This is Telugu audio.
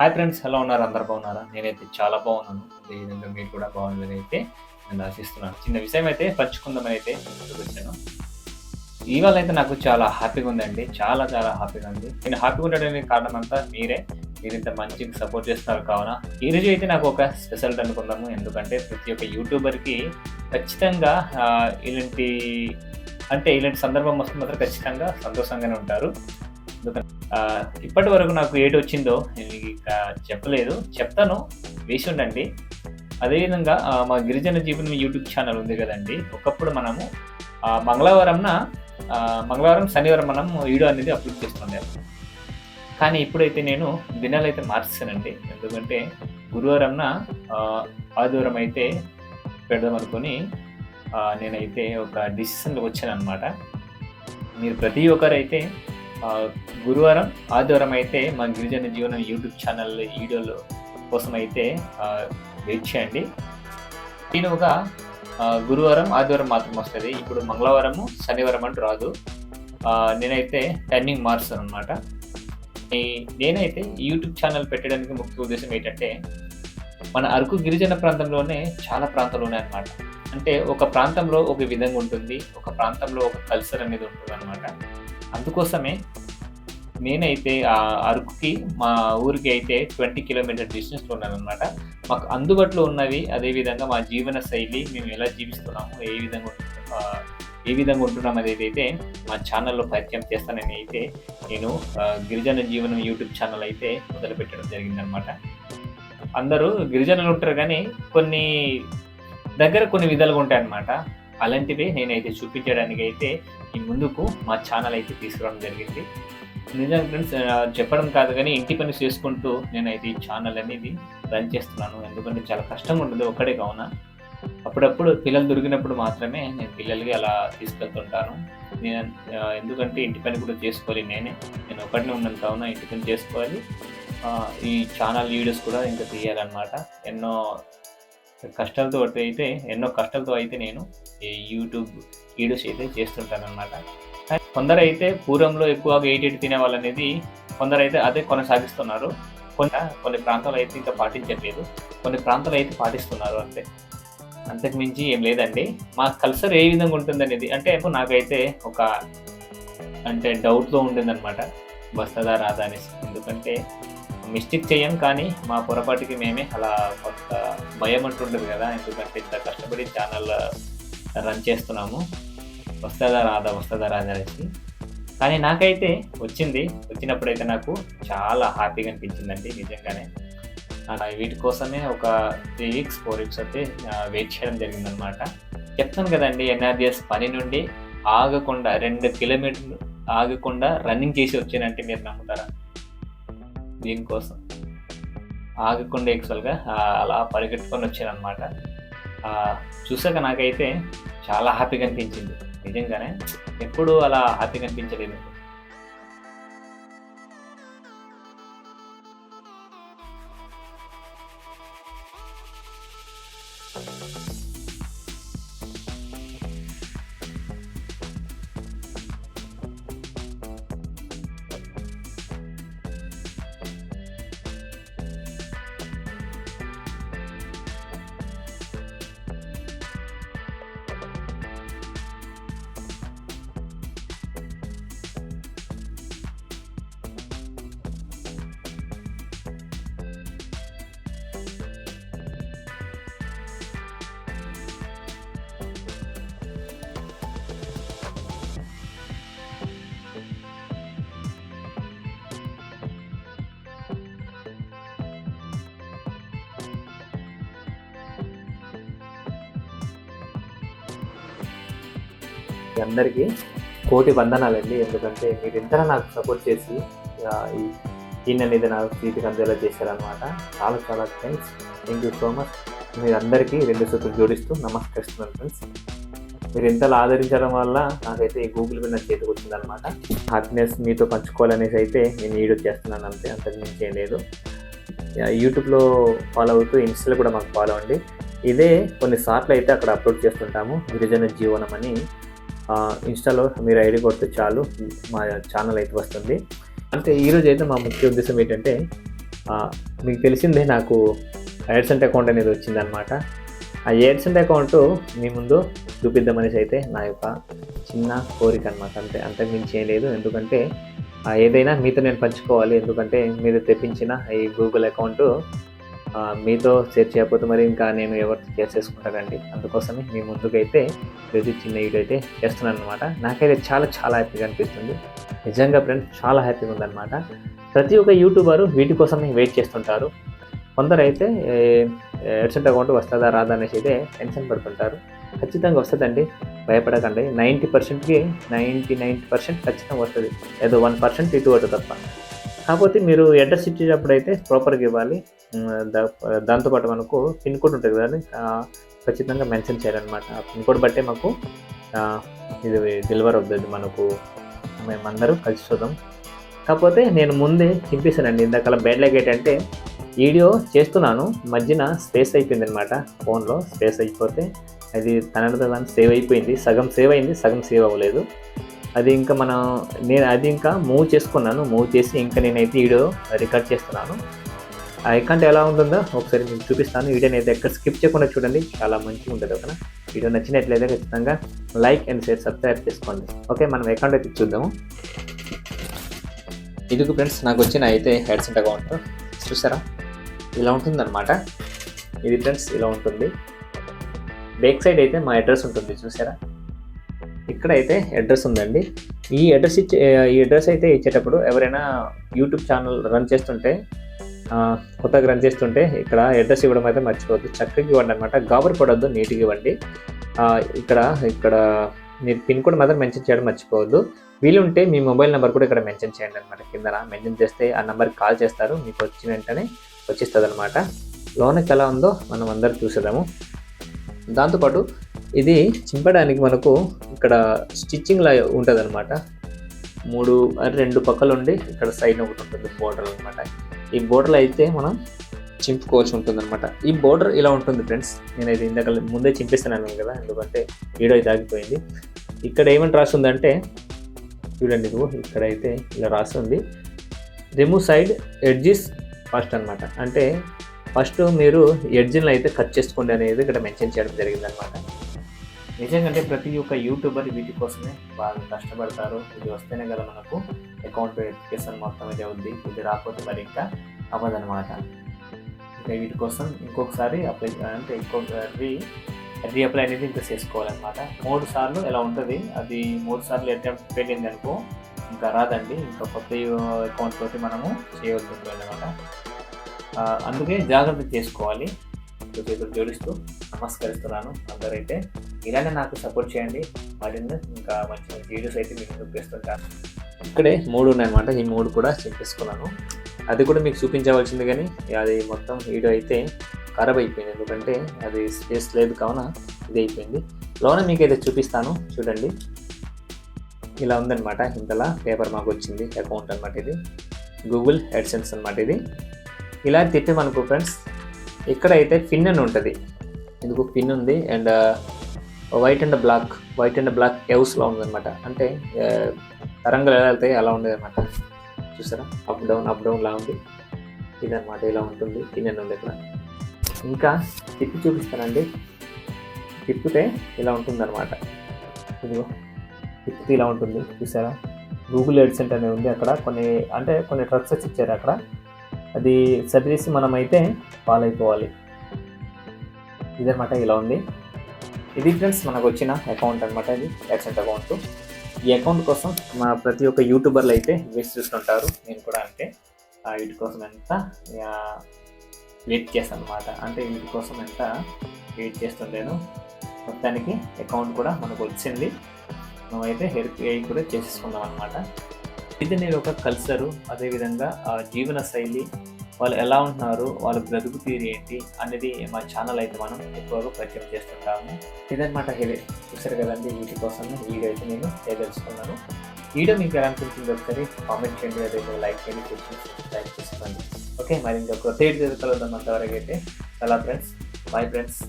హాయ్ ఫ్రెండ్స్ ఎలా ఉన్నారు అందరు బాగున్నారా? నేనైతే చాలా బాగున్నాను. అదేవిధంగా మీరు కూడా బాగుందని అయితే నేను ఆశిస్తున్నాను. చిన్న విషయం అయితే పంచుకుందామని అయితే వచ్చాను ఇవాళ అయితే నాకు చాలా హ్యాపీగా ఉందండి. చాలా చాలా హ్యాపీగా ఉంది. నేను హ్యాపీగా ఉండడానికి కారణం అంతా మీరే. మీరు ఇంత మంచిగా సపోర్ట్ చేస్తున్నారు కావున ఈ రోజు అయితే నాకు ఒక స్పెషల్ అనుకుందాము. ఎందుకంటే ప్రతి ఒక్క యూట్యూబర్కి ఖచ్చితంగా ఇలాంటి అంటే ఇలాంటి సందర్భం వస్తే మాత్రం ఖచ్చితంగా సంతోషంగానే ఉంటారు. ఎందుకంటే ఇప్పటి వరకు నాకు ఏటి వచ్చిందో నేను చెప్పలేదు. చెప్తాను. వేసి ఉండండి. అదేవిధంగా మా గిరిజన జీవనం యూట్యూబ్ ఛానల్ ఉంది కదండి. ఒకప్పుడు మనము మంగళవారంన మంగళవారం శనివారం మనం వీడియో అనేది అప్లోడ్ చేస్తుండే. కానీ ఇప్పుడైతే నేను దినాలు అయితే మార్చానండి ఎందుకంటే గురువారంన ఆదివారం అయితే పెడదాం అనుకొని నేనైతే ఒక డిసిషన్లో వచ్చాను అనమాట మీరు ప్రతి ఒక్కరైతే గురువారం ఆదివారం అయితే మా గిరిజన జీవనం యూట్యూబ్ ఛానల్ వీడియోలు కోసం అయితే వెయిట్ చేయండి. నేనుగా ఒక గురువారం ఆదివారం మాత్రం వస్తుంది. ఇప్పుడు మంగళవారము శనివారం అంటూ రాదు. నేనైతే టైమింగ్ మారుస్తాను అనమాట నేనైతే యూట్యూబ్ ఛానల్ పెట్టడానికి ముఖ్య ఉద్దేశం ఏంటంటే మన అరకు గిరిజన ప్రాంతంలోనే చాలా ప్రాంతాలు ఉన్నాయన్నమాట అంటే ఒక ప్రాంతంలో ఒక విధంగా ఉంటుంది ఒక ప్రాంతంలో ఒక కల్చర్ అనేది ఉంటుంది అనమాట అందుకోసమే నేనైతే ఆ అరకుకి మా ఊరికి అయితే ట్వంటీ కిలోమీటర్ డిస్టెన్స్లో ఉన్నాను అనమాట మాకు అందుబాటులో ఉన్నవి అదేవిధంగా మా జీవన శైలి మేము ఎలా జీవిస్తున్నాము ఏ విధంగా ఏ విధంగా ఉంటున్నాం అనేది అయితే మా ఛానల్లో పరిచయం చేస్తానని అయితే నేను గిరిజన జీవనం యూట్యూబ్ ఛానల్ అయితే మొదలుపెట్టడం జరిగిందనమాట అందరూ గిరిజనులు ఉంటారు కానీ కొన్ని దగ్గర కొన్ని విధాలుగా ఉంటాయి అన్నమాట అలాంటివే నేనైతే చూపించడానికి అయితే ఈ ముందుకు మా ఛానల్ అయితే తీసుకురావడం జరిగింది. నిజంగా ఫ్రెండ్స్ చెప్పడం కాదు కానీ ఇంటి పని చేసుకుంటూ నేనైతే ఈ ఛానల్ అనేది రన్ చేస్తున్నాను. ఎందుకంటే చాలా కష్టంగా ఉంటుంది ఒక్కడే కావున. అప్పుడప్పుడు పిల్లలు దొరికినప్పుడు మాత్రమే నేను పిల్లలకి అలా తీసుకెళ్తుంటాను. నేను ఎందుకంటే ఇంటి పని కూడా చేసుకోవాలి నేనే. నేను ఒకటినే ఉన్నాను కావున ఇంటి పని చేసుకోవాలి. ఈ ఛానల్ వీడియోస్ కూడా ఇంకా తీయాలన్నమాట. ఎన్నో కష్టాలతో అయితే ఎన్నో కష్టాలతో అయితే నేను యూట్యూబ్ వీడియోస్ అయితే చేస్తుంటారనమాట కొందరైతే కొందరు అయితే పూర్వంలో ఎక్కువగా ఎయిట్ ఎయిట్ తినే అనేది కొందరు అయితే అదే కొనసాగిస్తున్నారు. కొంత కొన్ని ప్రాంతాలు అయితే ఇంకా పాటించట్లేదు. కొన్ని ప్రాంతాలు అయితే పాటిస్తున్నారు అంతే. అంతకు మించి ఏం లేదండి. మా కల్చర్ ఏ విధంగా ఉంటుంది అనేది అంటే నాకైతే ఒక అంటే డౌట్తో ఉండిందనమాట వస్తుందా రాదా అనేసి. ఎందుకంటే మిస్టేక్ చేయం కానీ మా పొరపాటుకి మేమే అలా కొంత భయం అంటుంటుంది కదా. ఎందుకంటే ఇంత కష్టపడి ఛానల్ రన్ చేస్తున్నాము. వస్తుందా రాదా వస్తుందా రాదా అనేసి. కానీ నాకైతే వచ్చింది. వచ్చినప్పుడైతే నాకు చాలా హ్యాపీగా అనిపించిందండి నిజంగానే. వీటి కోసమే ఒక త్రీ వీక్స్ ఫోర్ వీక్స్ అయితే వెయిట్ చేయడం జరిగిందనమాట చెప్తాను కదండి ఎన్ఆర్జిఎస్ పని నుండి ఆగకుండా రెండు కిలోమీటర్లు ఆగకుండా రన్నింగ్ చేసి వచ్చానంటే మీరు నమ్ముతారా? దీనికోసం. ఆగకుండా యాక్చువల్గా అలా పరిగెట్టుకొని వచ్చానమాట అనమాట చూసాక నాకైతే చాలా హ్యాపీగా అనిపించింది నిజంగానే ఎప్పుడు అలా హ్యాపీగా అనిపించలేదు మీ అందరికీ కోటి వందనాలండి. ఎందుకంటే మీరు ఇంతగా నాకు సపోర్ట్ చేసి ఈ ఈయన అనేది నాకు సీటుకి అందేలా చేశారనమాట చాలా చాలా thanks thank you so much మీరు అందరికీ రెండు సూతులు జోడిస్తూ నమస్కరిస్తున్నాను ఫ్రెండ్స్ మీరు ఇంతలా ఆదరించడం వల్ల నాకైతే ఈ గూగుల్ మీద నా చేతికి వచ్చిందనమాట హ్యాపీనెస్ మీతో పంచుకోవాలనేసి అయితే నేను వీడియో చేస్తున్నాను అంతే అంతకు మించి ఏం లేదు. యూట్యూబ్లో ఫాలో అవుతూ ఇన్స్టాలో కూడా మాకు ఫాలో అండి ఇదే కొన్నిసార్లు అయితే అక్కడ అప్లోడ్ చేస్తుంటాము. గిరిజన జీవనం అని ఇన్స్టాలో మీరు ఐడి కొడితే చాలు మా ఛానల్ అయితే వస్తుంది. అంటే ఈరోజు అయితే మా ముఖ్య ఉద్దేశం ఏంటంటే మీకు తెలిసిందే నాకు ఎయిర్సెంట్ అకౌంట్ అనేది వచ్చిందనమాట ఆ ఎయిర్సెంట్ అకౌంట్ మీ ముందు చూపిద్దామనేసి అయితే నా యొక్క చిన్న కోరిక అనమాట అంతే అంతకు మించి ఏం లేదు. ఎందుకంటే ఏదైనా మీతో నేను పంచుకోవాలి. ఎందుకంటే మీరు తెప్పించిన ఈ గూగుల్ అకౌంట్ మీతో షేర్ చేయకపోతే మరి ఇంకా నేను ఎవరితో షేర్ చేసుకుంటానండి. అందుకోసమే మీ ముందుకైతే ప్రతి చిన్న వీడియో అయితే చేస్తున్నాను అనమాట నాకైతే చాలా చాలా హ్యాపీగా అనిపిస్తుంది. నిజంగా ఫ్రెండ్స్ చాలా హ్యాపీగా ఉందన్నమాట. ప్రతి ఒక్క యూట్యూబర్ వీటి కోసమే వెయిట్ చేస్తుంటారు. కొందరు అయితే ఎడ్సెంట్ అకౌంట్ వస్తుందా రాదా అనేసి అయితే టెన్షన్ పడుతుంటారు. ఖచ్చితంగా వస్తుందండి. భయపడకండి. నైంటీ పర్సెంట్కి నైంటీ నైంటీ పర్సెంట్ ఖచ్చితంగా వస్తుంది. ఏదో వన్ పర్సెంట్ ఇటు అటు తప్ప. కాకపోతే మీరు అడ్రస్ ఇచ్చేటప్పుడు అయితే ప్రాపర్గా ఇవ్వాలి దా- దాంతోపాటు మనకు పిన్ కోడ్ ఉంటుంది కదా ఖచ్చితంగా మెన్షన్ చేయాలన్నమాట. ఆ పిన్ కోడ్ బట్టే మాకు ఇది డెలివర్ అవుతుంది మనకు. మేమందరూ కలిసి చూద్దాం. కాకపోతే నేను ముందే చింపేశానండి. ఇందాక బ్యాడ్ లైక్ ఏంటంటే వీడియో చేస్తున్నాను. మధ్యన స్పేస్ అయిపోయింది అనమాట ఫోన్లో స్పేస్ అయిపోతే అది తనంత సేవ్ అయిపోయింది. సగం సేవ్ అయింది సగం సేవ్ అవ్వలేదు. అది ఇంకా మనం నేను అది ఇంకా మూవ్ చేసుకున్నాను. మూవ్ చేసి ఇంకా నేనైతే వీడియో రికార్డ్ చేస్తున్నాను. ఆ అకౌంట్ ఎలా ఉంటుందో ఒకసారి మీకు చూపిస్తాను. వీడియోని అయితే ఎక్కడ స్కిప్ చేయకుండా చూడండి. చాలా మంచిగా ఉంటుంది ఒక వీడియో నచ్చినట్లయితే ఖచ్చితంగా లైక్ అండ్ షేర్ సబ్స్క్రైబ్ చేసుకోండి. ఓకే మనం అకౌంట్ అయితే చూద్దాము. ఇదిగు ఫ్రెండ్స్ నాకు వచ్చిన అయితే హెడ్సెట్ అకౌంట్ చూసారా? ఇలా ఉంటుందన్నమాట. ఇది ఫ్రెండ్స్ ఇలా ఉంటుంది. బ్యాక్ సైడ్ అయితే మా అడ్రస్ ఉంటుంది చూసారా? ఇక్కడ అయితే అడ్రస్ ఉందండి. ఈ అడ్రస్ ఇచ్చే ఈ అడ్రస్ అయితే ఇచ్చేటప్పుడు ఎవరైనా యూట్యూబ్ ఛానల్ రన్ చేస్తుంటే కొత్తగా రన్ చేస్తుంటే ఇక్కడ అడ్రస్ ఇవ్వడం అయితే మర్చిపోవద్దు. చక్కగా ఇవ్వండి అనమాట గాబర్ పడొద్దు నీట్గా ఇవ్వండి. ఇక్కడ ఇక్కడ మీరు పిన్ కోడ్ మాత్రం మెన్షన్ చేయడం మర్చిపోవద్దు. వీలుంటే మీ మొబైల్ నెంబర్ కూడా ఇక్కడ మెన్షన్ చేయండి అనమాట కింద మెన్షన్ చేస్తే ఆ నెంబర్కి కాల్ చేస్తారు. మీకు వచ్చిన వెంటనే వచ్చేస్తుంది అనమాట లోనకి ఎలా ఉందో మనం అందరు చూసేదాము దాంతోపాటు ఇది చింపడానికి మనకు ఇక్కడ స్టిచ్చింగ్ లా ఉంటుంది అనమాట మూడు రెండు పక్కలు ఉండి ఇక్కడ సైడ్ ఒకటి ఉంటుంది బోర్డర్ అనమాట ఈ బోర్డర్ అయితే మనం చింపుకోవాల్సి ఉంటుంది అనమాట ఈ బోర్డర్ ఇలా ఉంటుంది ఫ్రెండ్స్ నేను ఇది ఇందాక ముందే చింపిస్తున్నాను కదా ఎందుకంటే వీడియో అయితే ఆగిపోయింది. ఇక్కడ ఏమంటే రాస్తుందంటే చూడండి ఇదిగో ఇక్కడ అయితే ఇలా రాస్తుంది. రిమూవ్ సైడ్ ఎడ్జిస్ ఫస్ట్ అనమాట అంటే ఫస్ట్ మీరు ఎడ్జిన్లు అయితే కట్ చేసుకోండి అనేది ఇక్కడ మెన్షన్ చేయడం జరిగింది అనమాట నిజంగా అంటే ప్రతి ఒక్క యూట్యూబర్ వీటి కోసమే బాగా కష్టపడతారు. ఇది వస్తేనే కదా మనకు అకౌంట్ వెరిఫికేషన్ మొత్తం ఇది అవుద్ది. ఇది రాకపోతే మరి ఇంకా అవ్వదనమాట ఇంకా వీటి కోసం ఇంకొకసారి అప్లై అంటే ఇంకొకసారి రీ అప్లై అనేది ఇంకా చేసుకోవాలన్నమాట. మూడు సార్లు ఎలా ఉంటుంది? అది మూడు సార్లు అటెంప్ట్ వెళ్ళింది అనుకో ఇంకా రాదండి. ఇంకా కొత్త అకౌంట్ తోటి మనము చేయవలసి ఉంటుంది అనమాట అందుకే జాగ్రత్త చేసుకోవాలి. చేతులు జోడిస్తూ నమస్కరిస్తున్నాను అందరైతే. ఇలానే నాకు సపోర్ట్ చేయండి. మరిన్ని ఇంకా మంచి మంచి వీడియోస్ అయితే మీకు చూపిస్తుంటాను. ఇక్కడే మూడు ఉన్నాయన్నమాట. ఈ మూడు కూడా చెప్పేసుకున్నాను. అది కూడా మీకు చూపించవలసింది కానీ అది మొత్తం వీడియో అయితే ఖరాబ్ అయిపోయింది ఎందుకంటే అది స్పేస్ లేదు కావున ఇది అయిపోయింది లోన మీకు అయితే చూపిస్తాను. చూడండి. ఇలా ఉందన్నమాట. ఇంతలా పేపర్ మాకు వచ్చింది. అకౌంట్ అనమాట ఇది. గూగుల్ హెడ్సెన్స్ అనమాట ఇది. ఇలా తిప్పి మనకు ఫ్రెండ్స్ ఇక్కడ అయితే పిన్ అని ఉంటుంది. ఎందుకు పిన్ ఉంది and white and black white and black ఎవ్స్లో ఉందన్నమాట. అంటే uh, తరంగాలు ఎలా వెళ్తాయి అలా ఉండేది అనమాట చూసారా? అప్ డౌన్ అప్ డౌన్ లా ఉంది. ఇదన్నమాట ఇలా ఉంటుంది పిన్ అని ఉంది ఇక్కడ. ఇంకా తిప్పి చూపిస్తానండి. తిప్పితే ఇలా ఉంటుంది అనమాట ఇదిగో తిప్పితే ఇలా ఉంటుంది. చూసారా? గూగుల్ ఎడ్సెంట్ అనేది ఉంది అక్కడ. కొన్ని అంటే కొన్ని ట్రక్సెస్ ఇచ్చారు అక్కడ. అది చదివేసి మనం అయితే ఫాలో అయిపోవాలి ఇదనమాట ఇలా ఉంది. ఇది ఫ్రెండ్స్ మనకు వచ్చిన అకౌంట్ అనమాట ఇది యాక్సెంట్ అకౌంట్. ఈ అకౌంట్ కోసం మా ప్రతి ఒక్క యూట్యూబర్లు అయితే వేస్ట్ చూస్తుంటారు. నేను కూడా అంటే వీటి కోసం ఎంత వెయిట్ చేస్తాను అనమాట అంటే వీటి కోసం ఎంత వెయిట్ చేస్తుండేను. మొత్తానికి అకౌంట్ కూడా మనకు వచ్చింది. మేమైతే హెల్ప్ అయ్యి కూడా చేసేసుకున్నాం అనమాట ఇది నేను ఒక కల్చరు అదేవిధంగా ఆ జీవన శైలి వాళ్ళు ఎలా ఉంటున్నారు వాళ్ళ బ్రతుకు తీరు ఏంటి అనేది మా ఛానల్ అయితే మనం ఎక్కువగా పరిచయం చేస్తుంటాము. ఇదనమాట హెవీ చూసారు కదండి వీటి కోసం వీడియో అయితే నేను చేయదలుచుకున్నాను. వీడియో మీకు ఎలా అనిపించింది ఒకసారి కామెంట్ చేయండి అదే లైక్ చేయండి సబ్స్క్రైబ్ చేసుకోండి. ఓకే మరి ఇంకా కొత్త వీడియో కలుద్దాం అంతవరకు అయితే. చాలా ఫ్రెండ్స్ బాయ్ ఫ్రెండ్స్